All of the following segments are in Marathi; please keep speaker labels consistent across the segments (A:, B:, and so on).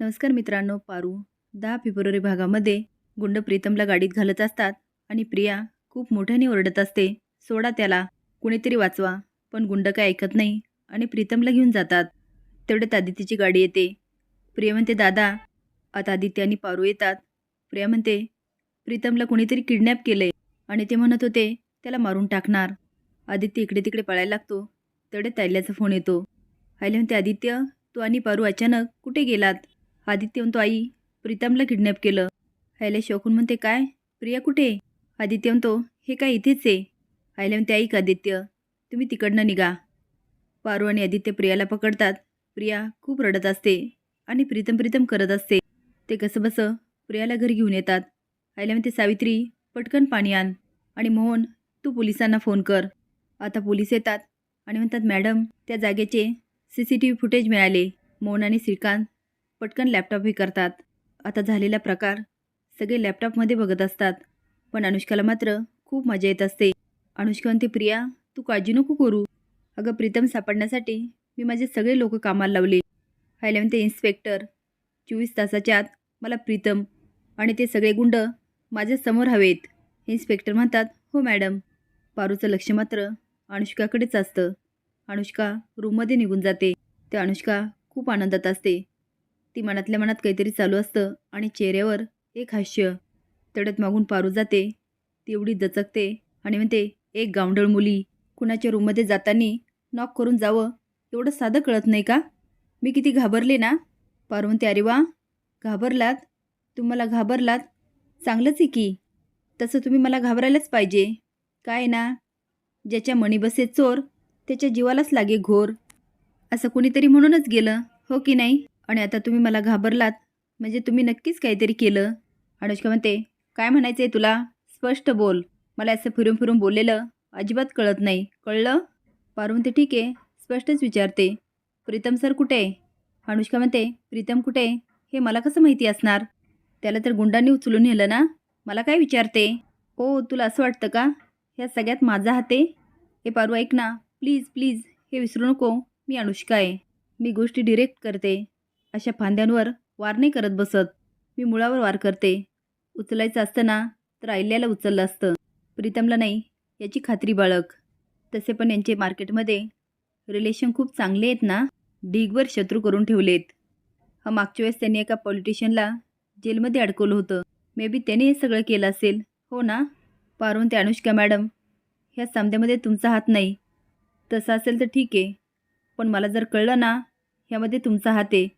A: नमस्कार मित्रांनो पारू दहा फेब्रुवारी भागामध्ये गुंड प्रीतमला गाडीत घालत असतात आणि प्रिया खूप मोठ्याने ओरडत असते. सोडा त्याला कुणीतरी वाचवा पण गुंड काय ऐकत नाही आणि प्रीतमला घेऊन जातात. तेवढ्यात आदित्यची गाडी येते. प्रिया म्हणते दादा आता आदित्य आणि पारू येतात. प्रिया म्हणते प्रीतमला कुणीतरी किडनॅप केलंय. आणि ते म्हणत होते त्याला मारून टाकणार. आदित्य इकडे तिकडे पळायला लागतो. तेवढ्यात तैल्याचा फोन येतो. आयला म्हणते आदित्य तू आणि पारू अचानक कुठे गेलात? आदित्य म्हणतो आई प्रीतमला किडनॅप केलं. आईला शोकून म्हणते काय? प्रिया कुठे? आदित्य म्हणतो हे काय इथेच आहे? आईला म्हणते ऐक आदित्य तुम्ही तिकडनं निघा. पारू आणि आदित्य प्रियाला पकडतात. प्रिया खूप रडत असते आणि प्रीतम प्रीतम करत असते. ते कसं बसं प्रियाला घरी घेऊन येतात. आईला म्हणते सावित्री पटकन पाणी आण आणि मोहन तू पोलिसांना फोन कर. आता पोलीस येतात आणि म्हणतात मॅडम त्या जागेचे C C T V footage मिळाले. मोहन आणि श्रीकांत पटकन लॅपटॉप हे करतात. आता झालेला प्रकार सगळे लॅपटॉपमध्ये बघत असतात. पण अनुष्काला मात्र खूप मजा येत असते. अनुष्का म्हणते प्रिया तू काळजी नको करू. अगं प्रीतम सापडण्यासाठी मी माझे सगळे लोक कामाला लावले. व्हायला म्हणते इन्स्पेक्टर चोवीस तासाच्या आत मला प्रीतम आणि ते सगळे गुंड माझ्यासमोर हवेत. इन्स्पेक्टर म्हणतात हो मॅडम पारूचं लक्ष मात्र अनुष्काकडेच असतं. अनुष्का रूममध्ये निघून जाते. ते अनुष्का खूप आनंदात असते. ती मनातल्या मनात काहीतरी चालू असतं आणि चेहऱ्यावर एक हास्य तडत मागून पारू जाते. ती एवढी दचकते आणि म्हणते एक गावंढळ मुली कुणाच्या रूममध्ये जाताना नॉक करून जावं एवढं साधं कळत नाही का? मी किती घाबरले ना? पारू म्हणते अरे वा घाबरलात? तुम्हाला घाबरलात? चांगलंच आहे की. तसं तुम्ही मला घाबरायलाच पाहिजे. काय ना? ज्याच्या मणी बसे चोर त्याच्या जीवालाच लागे घोर. असं कुणीतरी म्हणूनच गेलं हो की नाही? आणि आता तुम्ही मला घाबरलात. म्हणजे तुम्ही नक्कीच काहीतरी केलं. अनुष्का म्हणते काय म्हणायचं आहे तुला? स्पष्ट बोल. मला असं फिरून फिरून बोललेलं अजिबात कळत नाही. कळलं? पारू म्हणते ठीक आहे. स्पष्टच विचारते. प्रीतम सर कुठे? आहे अनुष्का म्हणते प्रीतम कुठे? हे मला कसं माहिती असणार? त्याला तर गुंडांनी उचलून नेलं ना? मला काय विचारते? ओ तुला असं वाटतं का? ह्या सगळ्यात माझा हाते? हे पारू ऐक ना. Please please. हे विसरू नको. मी अनुष्का आहे. मी गोष्टी डिरेक्ट करते. अशा फांद्यांवर वार नाही करत बसत. मी मुळावर वार करते. उचलायचं असतं ना तर आयल्याला उचललं असतं. प्रीतमला नाही याची खात्री बाळक तसे पण यांचे मार्केटमध्ये रिलेशन खूप चांगले आहेत ना? ढीगभर शत्रू करून ठेवलेत. हा मागच्या वेळेस त्यांनी एका पॉलिटिशियनला जेलमध्ये अडकवलं होतं. मे बी त्याने हे सगळं केलं असेल. हो ना? पारून ते अनुष्का मॅडम ह्या सामन्यामध्ये तुमचा हात नाही. तसं असेल तर ठीक आहे. पण मला जर कळलं ना ह्यामध्ये तुमचा हात आहे.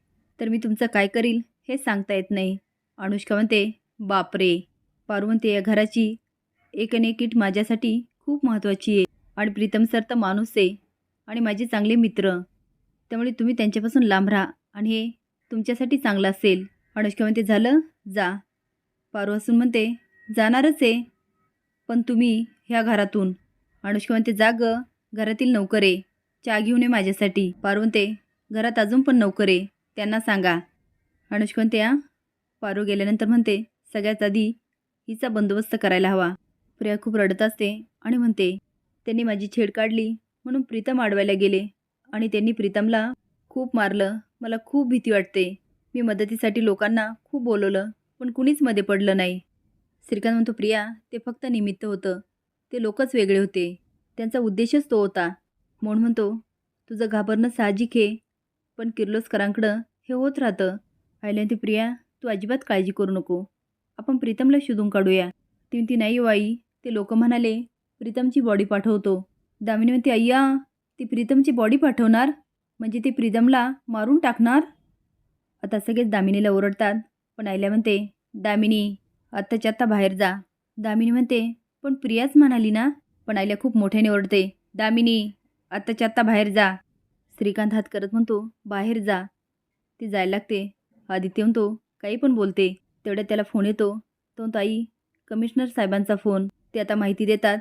A: तर मी तुमचं काय करील हे सांगता येत नाही. अनुष्का म्हणते बापरे! पारू म्हणते या घराची एक आणि एक माझ्यासाठी खूप महत्त्वाची आहे. आणि प्रीतम सर तर माणूस आहे आणि माझे चांगले मित्र. त्यामुळे तुम्ही त्यांच्यापासून लांब राहा आणि हे तुमच्यासाठी चांगलं असेल. अनुष्का म्हणते झालं? जा. पारू असून म्हणते जाणारच आहे. पण तुम्ही ह्या घरातून. अनुष्का म्हणते जा ग. घरातील नोकर आहे. चहा घेऊन ये माझ्यासाठी. पारू म्हणते घरात अजून पण नौकर आहे. त्यांना सांगा. अनुष्कंत्या म्हणते हा? पारू गेल्यानंतर म्हणते सगळ्यात आधी हिचा बंदोबस्त करायला हवा. प्रिया खूप रडत असते आणि म्हणते त्यांनी माझी छेड काढली म्हणून प्रीतम अडवायला गेले आणि त्यांनी प्रीतमला खूप मारलं. मला खूप भीती वाटते. मी मदतीसाठी लोकांना खूप बोलवलं पण कुणीच मध्ये पडलं नाही. श्रीकांत म्हणतो प्रिया ते फक्त निमित्त होतं. ते लोकच वेगळे होते. त्यांचा उद्देशच तो होता. म्हणून म्हणतो तुझं घाबरणं साहजिक आहे. पण किर्लोस्करांकडं हे होत राहतं. आयल्या प्रिया तू अजिबात काळजी करू नको. आपण प्रीतमला शोधून काढूया. ती म्हणती नाही वाई. आई ते लोक म्हणाले प्रीतमची बॉडी पाठवतो. दामिनी म्हणते अय्या ती प्रीतमची बॉडी पाठवणार? म्हणजे ते प्रीतमला मारून टाकणार? आता सगळेच दामिनीला ओरडतात. पण आयल्या म्हणते दामिनी आत्ताच्या आत्ता बाहेर जा. दामिनी म्हणते पण प्रियाच म्हणाली ना? पण आयल्या खूप मोठ्याने ओरडते दामिनी आत्ताच्या आत्ता बाहेर जा. श्रीकांत हात करत म्हणतो बाहेर जा. ती जायला लागते. आदित्य म्हणतो काही पण बोलते. तेवढ्यात त्याला फोन येतो. तो म्हणतो आई कमिशनर साहेबांचा फोन ते आता माहिती देतात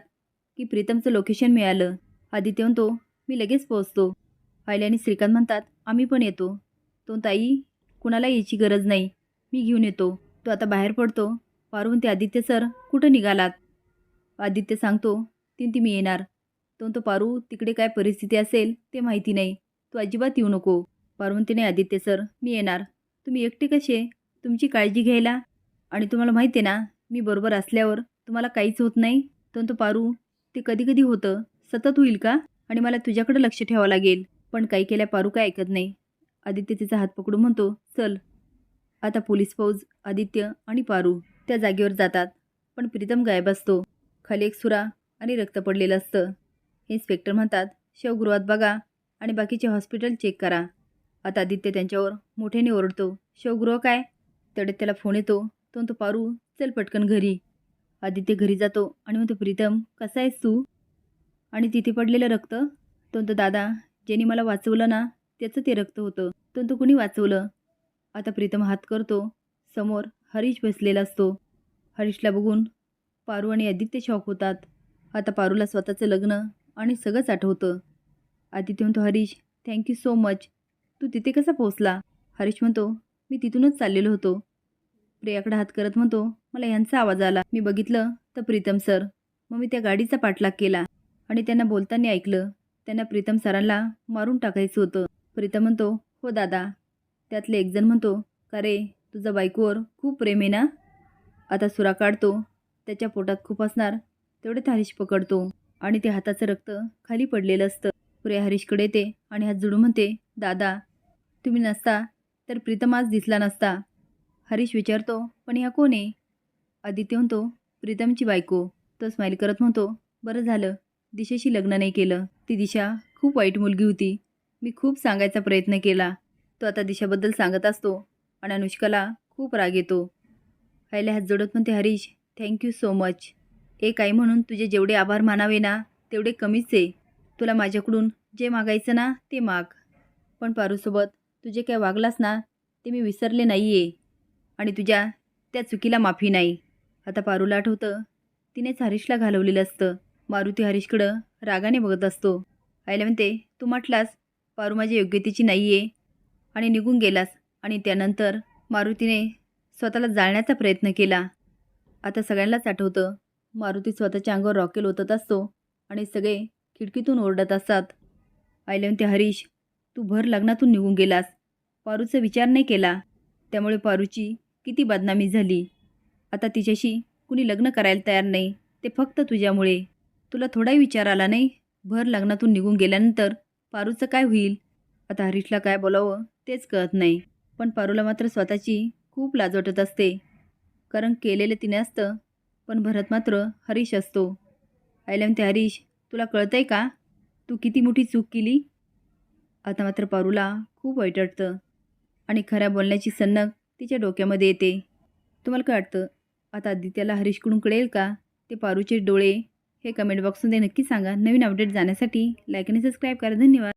A: की प्रीतमचं लोकेशन मिळालं. आदित्य म्हणतो मी लगेच पोहोचतो. आयल्या आणि श्रीकांत म्हणतात आम्ही पण येतो. तो ताई कुणाला यायची गरज नाही. मी घेऊन येतो. तो आता बाहेर पडतो. पारू ते आदित्य सर कुठं निघालात? आदित्य सांगतो तीन ती मी येणार. तो म्हणतो पारू तिकडे काय परिस्थिती असेल ते माहिती नाही. तू अजिबात येऊ नको. पारू म्हणते नाही आदित्य सर मी येणार. तुम्ही एकटे कसे? तुमची काळजी घ्यायला. आणि तुम्हाला माहिती आहे ना मी बरोबर असल्यावर तुम्हाला काहीच होत नाही. तर तो पारू ते कधी कधी होतं. सतत होईल का? आणि मला तुझ्याकडे लक्ष ठेवावं लागेल. पण काही केल्या पारू काय ऐकत नाही. आदित्य तिचा हात पकडून म्हणतो चल. आता पोलीस फौज आदित्य आणि पारू त्या जागेवर जातात. पण प्रीतम गायब असतो. खाली एक सुरा आणि रक्त पडलेलं असतं. इन्स्पेक्टर म्हणतात शवगृहात बघा आणि बाकीचे हॉस्पिटल चेक करा. आता आदित्य त्यांच्यावर मोठ्याने ओरडतो शवगृह काय? तडे त्याला फोन येतो. तो तो पारू चल पटकन घरी. आदित्य घरी जातो आणि म्हणतो प्रीतम कसा आहेस तू? आणि तिथे पडलेलं रक्त? तो तो दादा ज्यांनी मला वाचवलं ना त्याचं ते रक्त होतं. तो तो कुणी वाचवलं? आता प्रीतम हात करतो. समोर हरीश बसलेला असतो. हरीशला बघून पारू आणि आदित्य शॉक होतात. आता पारूला स्वतःचं लग्न आणि सगळंच आठवतं. आदित्य म्हणतो Harish thank you so much तू तिथे कसा पोचला हरीश म्हणतो मी तिथूनच चाललेलो होतो. प्रियाकडे हात करत म्हणतो मला यांचा आवाज आला. मी बघितलं तर प्रीतम सर. मग मी त्या गाडीचा पाठलाग केला आणि त्यांना बोलताना ऐकलं. त्यांना प्रीतम सरांना मारून टाकायचं होतं. प्रीतम म्हणतो हो दादा. त्यातले एकजण म्हणतो का रे तुझा बायकोवर खूप प्रेम आहे ना? आता सुरा काढतो त्याच्या पोटात खूप असणार तेवढे हरीश पकडतो. आणि ते हाताचं रक्त खाली पडलेलं असतं. पुरे हरीशकडे येते आणि हात जुडू म्हणते दादा तुम्ही नसता तर प्रीतम आज दिसला नसता. हरीश विचारतो पण ह्या कोण आहे? आदित्य म्हणतो प्रीतमची बायको. तो स्माईल करत म्हणतो बरं झालं दिशेशी लग्न नाही केलं. ती दिशा खूप वाईट मुलगी होती. मी खूप सांगायचा प्रयत्न केला. तो आता दिशाबद्दल सांगत असतो आणि अनुष्काला खूप राग येतो. पहिल्या हात जोडत म्हणते हरीश थँक्यू सो मच एक आई म्हणून तुझे जेवढे आभार मानावे ना तेवढे कमीच आहे. तुला माझ्याकडून जे मागायचं ना ते माग. पण पारूसोबत तुझे काय वागलास ना ते मी विसरले नाही आहे आणि तुझ्या त्या चुकीला माफी नाही. आता पारूला आठवतं तिनेच हरीशला घालवलेलं असतं. मारुती हरीशकडं रागाने बघत असतो. आईला म्हणते तू म्हटलास पारू माझ्या योग्यतेची नाही आहे आणि निघून गेलास. आणि त्यानंतर मारुतीने स्वतःला जाळण्याचा प्रयत्न केला. आता सगळ्यांनाच आठवतं मारुती स्वतःच्या अंगावर रॉकेल ओतत असतो आणि सगळे खिडकीतून ओरडत असतात. आईला म्हणते हरीश. तू भर लग्नातून निघून गेलास. पारूचा विचार नाही केला. त्यामुळे पारूची किती बदनामी झाली. आता तिच्याशी कुणी लग्न करायला तयार नाही. ते फक्त तुझ्यामुळे. तुला थोडाही विचार आला नाही? भर लग्नातून निघून गेल्यानंतर पारूचं काय होईल? आता हरीशला काय बोलावं तेच कळत नाही. पण पारूला मात्र स्वतःची खूप लाज वाटत असते. कारण केलेलं तिने असतं पण भरत मात्र हरीश असतो. आईला म्हणते हरीश. तुला कळतंय का? तू किती मोठी चूक केली? आता मात्र पारूला खूप वाईट वाटतं आणि खऱ्या बोलण्याची सन्नक तिच्या डोक्यामध्ये येते. तुम्हाला काय वाटतं? आता आदित्याला हरीशकडून कळेल का? ते पारूचे डोळे हे कमेंट बॉक्समध्ये नक्की सांगा. नवीन अपडेट जाण्यासाठी लाईक आणि सबस्क्राईब करा. धन्यवाद.